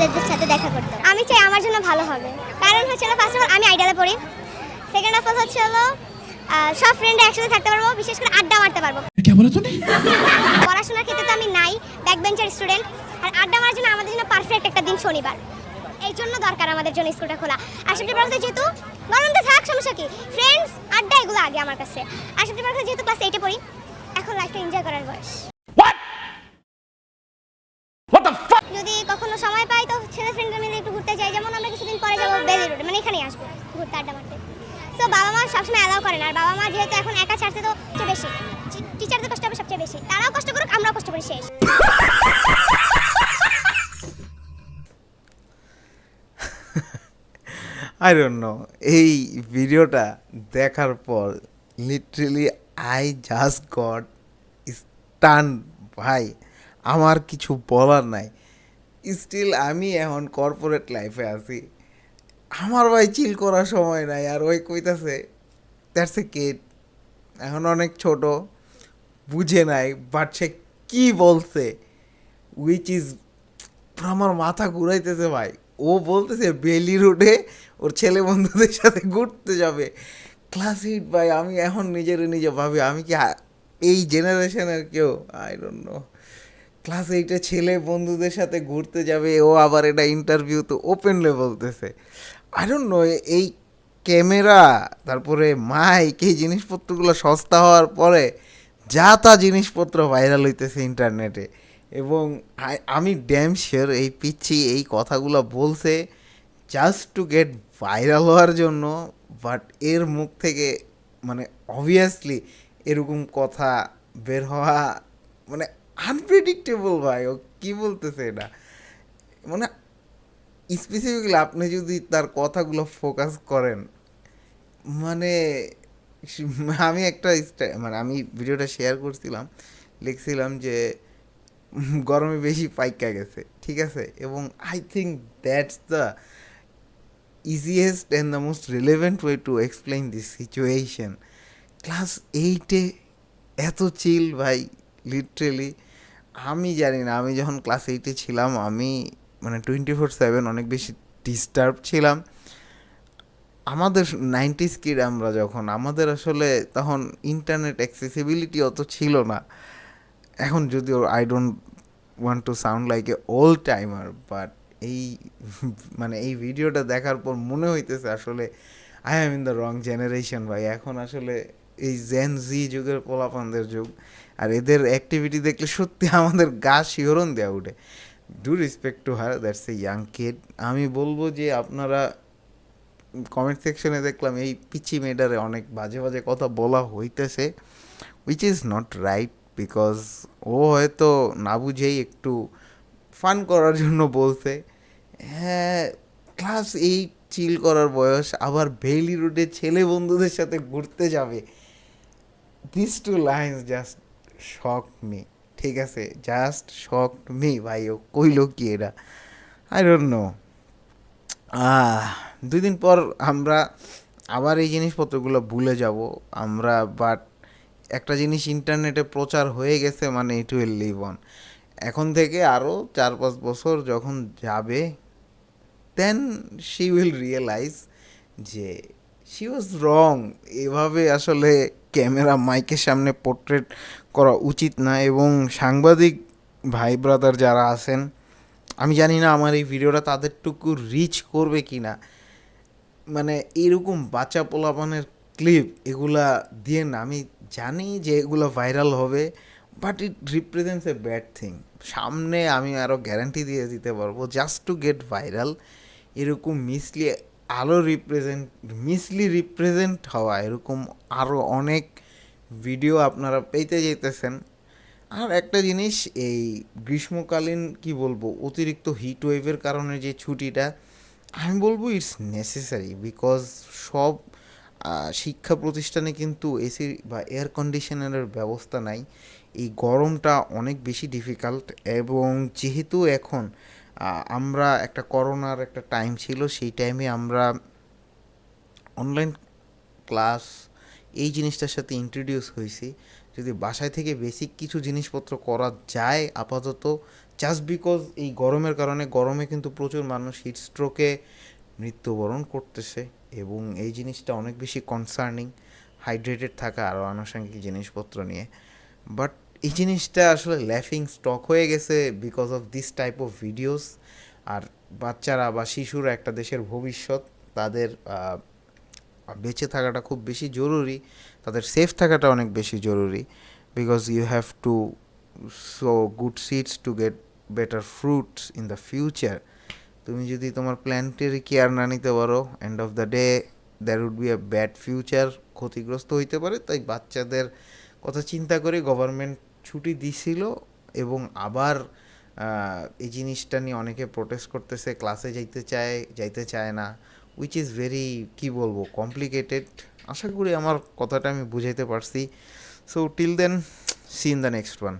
টিচারদের সাথে দেখা করতে আমি চাই আমার জন্য ভালো হবে। কারণ হচ্ছে না ফার্স্ট অফ অল আমি আইডিয়াতে পড়ি। সেকেন্ড অফ অল হচ্ছে হলো সব ফ্রেন্ডে একসাথে থাকতে পারব বিশেষ করে আড্ডা মারতে পারব। কে বলো তুমি? পড়াশোনার ক্ষেত্রে তো আমি নাই ব্যাক বেঞ্চার স্টুডেন্ট আর আড্ডা মারার জন্য আমাদের জন্য পারফেক্ট একটা দিন শনিবার। এই জন্য দরকার আমাদের জন্য স্কুলটা খোলা। আর বলতে যেহেতু গরম তো থাক সমস্যা কি? ফ্রেন্ডস আড্ডা এগুলো আগে আমার কাছে। আর বলতে যেহেতু ক্লাস এইটে পড়ি এখন লাইফটা এনজয় করার বয়স। যদি কখনো সময় পাই আমরা কিছুদিন পরে যাব বেলি রোডে মানে এখানেই আসব, ঘুরতে আড্ডা মারতে। তো বাবা মা সবসময় অ্যালাউ করে না আর বাবা মা যেহেতু এখন একা ছাড়ছে তো সবচেয়ে বেশি। টিচারদের কষ্ট হবে সবচেয়ে বেশি। তারাও কষ্ট করুক, আমরাও কষ্ট করি, শেষ। আই ডোন্ট নো এই ভিডিওটা দেখার পর literally I just got stun ভাই আমার কিছু বলার নাই। স্টিল আমি এখন কর্পোরেট লাইফে আছি। আমার ভাই চিল করার সময় নাই, আর ওই কইতাছে দ্যাটস এ কিড এখন অনেক ছোট, বুঝে নাই বাট সে কী বলছে? উইচ ইজ আমার মাথা ঘুরাইতেছে ভাই। ও বলতেছে বেলি রোডে ওর ছেলে বন্ধুদের সাথে ঘুরতে যাবে। ক্লাস এইট ভাই, আমি এখন নিজের নিজে ভাবি, আমি কি এই জেনারেশনের কেউ? আই ডোন্ট নো ক্লাস এইটে ছেলে বন্ধুদের সাথে ঘুরতে যাবে, ও আবার এটা ইন্টারভিউ তো ওপেনলে বলতেছে। নো এই ক্যামেরা, তারপরে মাইক এই জিনিসপত্রগুলো সস্তা হওয়ার পরে যা তা জিনিসপত্র ভাইরাল হইতেছে ইন্টারনেটে এবং আমি ড্যাম শিওর এই পিচ্ছি এই কথাগুলো বলছে জাস্ট টু গেট ভাইরাল হওয়ার জন্য বাট এর মুখ থেকে মানে অবভিয়াসলি এরকম কথা বের হওয়া মানে আনপ্রেডিক্টেবল ভাই। ও কী বলতেছে এটা? মানে স্পেসিফিকলি আপনি যদি তার কথাগুলো ফোকাস করেন মানে আমি একটা মানে আমি ভিডিওটা শেয়ার করছিলাম, লিখছিলাম যে গরমে বেশি পাইকা গেছে, ঠিক আছে? এবং I think that's the easiest and the most relevant way to explain this situation class এইটে এত চিল ভাই লিটারেলি আমি জানি না, আমি যখন ক্লাস এইটে ছিলাম, আমি মানে টোয়েন্টি ফোর সেভেন অনেক বেশি ডিস্টার্ব ছিলাম। আমাদের নাইনটিস কিড আমরা যখন, আমাদের আসলে তখন ইন্টারনেট অ্যাক্সেসিবিলিটি অত ছিল না। এখন যদিও I don't want to sound like a old timer but এই মানে এই ভিডিওটা দেখার পর মনে হইতেছে আসলে I am in the wrong generation ভাই। এখন আসলে এই জেন জি যুগের পোলাপানদের যুগ। আর এদের অ্যাক্টিভিটি দেখলে সত্যি আমাদের গা শিহরণ দেওয়া উঠে। Do respect to her that's a young kid আমি বলব যে আপনারা কমেন্ট সেকশনে দেখলাম এই পিচি মেডারে অনেক বাজে বাজে কথা বলা হইতেছে which is not right because ও হয়তো না বুঝেই একটু ফান করার জন্য বলছে। হ্যাঁ ক্লাস এইট চিল করার বয়স, আবার ভেইলি রোডে ছেলে বন্ধুদের সাথে ঘুরতে যাবে। This two lines just shock me ঠিক আছে? জাস্ট শক মি ভাই। ও কইলো কি এটা? আই ডোন্ট নো দুই দিন পর আমরা আবার এই জিনিসপত্রগুলো ভুলে যাব। আমরা বাট একটা জিনিস ইন্টারনেটে প্রচার হয়ে গেছে মানে ইট উইল লিভ অন এখন থেকে আরও চার পাঁচ বছর যখন যাবে দেন শি উইল রিয়েলাইজ যে শি ওয়াজ রং এভাবে আসলে ক্যামেরা মাইকের সামনে পোর্ট্রেট করা উচিত না এবং সাংবাদিক ভাই ব্রাদার যারা আছেন, আমি জানি না আমার এই ভিডিওটা তাদেরটুকু রিচ করবে কি না মানে এরকম বাচ্চা পোলাপানের ক্লিপ এগুলা দিয়ে না, আমি জানি যে এগুলো ভাইরাল হবে but it represents a bad thing সামনে আমি আরও গ্যারান্টি দিয়ে দিতে পারব জাস্ট টু গেট ভাইরাল এরকম মিসলি আরও রিপ্রেজেন্ট মিসলি রিপ্রেজেন্ট হওয়া, এরকম আরও অনেক ভিডিও আপনারা পেতে যেতেছেন আর একটা জিনিস, এই গ্রীষ্মকালীন, কি বলব, অতিরিক্ত হিট ওয়েভের কারণে যে ছুটিটা, আমি বলব ইটস নেসেসারি বিকজ সব শিক্ষা প্রতিষ্ঠানে কিন্তু এসি বা এয়ার কন্ডিশনারের ব্যবস্থা নাই। এই গরমটা অনেক বেশি ডিফিকাল্ট এবং যেহেতু এখন আমরা একটা করোনার একটা টাইম ছিল, সেই টাইমে আমরা অনলাইন ক্লাস এই জিনিসটার সাথে ইন্ট্রোডিউস হয়েছি। যদি বাসায় থেকে বেসিক কিছু জিনিসপত্র করা যায়, আপাতত জাস্ট বিকজ এই গরমের কারণে, গরমে কিন্তু প্রচুর মানুষ হিট স্ট্রোকে মৃত্যুবরণ করতেছে এবং এই জিনিসটা অনেক বেশি কনসার্নিং হাইড্রেটেড থাকা আরও আনুষঙ্গিক জিনিসপত্র নিয়ে। বাট এই জিনিসটা আসলে ল্যাফিং স্টক হয়ে গেছে because of this type of videos আর বাচ্চারা বা শিশুরা একটা দেশের ভবিষ্যৎ, তাদের বেঁচে থাকাটা খুব বেশি জরুরি, তাদের সেফ থাকাটা অনেক বেশি জরুরি because you have to so good seeds to get better fruits in the future তুমি যদি তোমার প্ল্যান্টের কেয়ার না নিতে পারো end of the day there would be a bad future ক্ষতিগ্রস্ত হইতে পারে। তাই বাচ্চাদের কথা চিন্তা করে গভর্নমেন্ট ছুটি দিছিল এবং আবার এই জিনিসটা নিয়ে অনেকে প্রোটেস্ট করতেছে ক্লাসে যাইতে চায় যাইতে চায় না উইচ ইজ ভেরি কি বলব কমপ্লিকেটেড আশা করি আমার কথাটা আমি বুঝাইতে পারছি। So till then see in the next one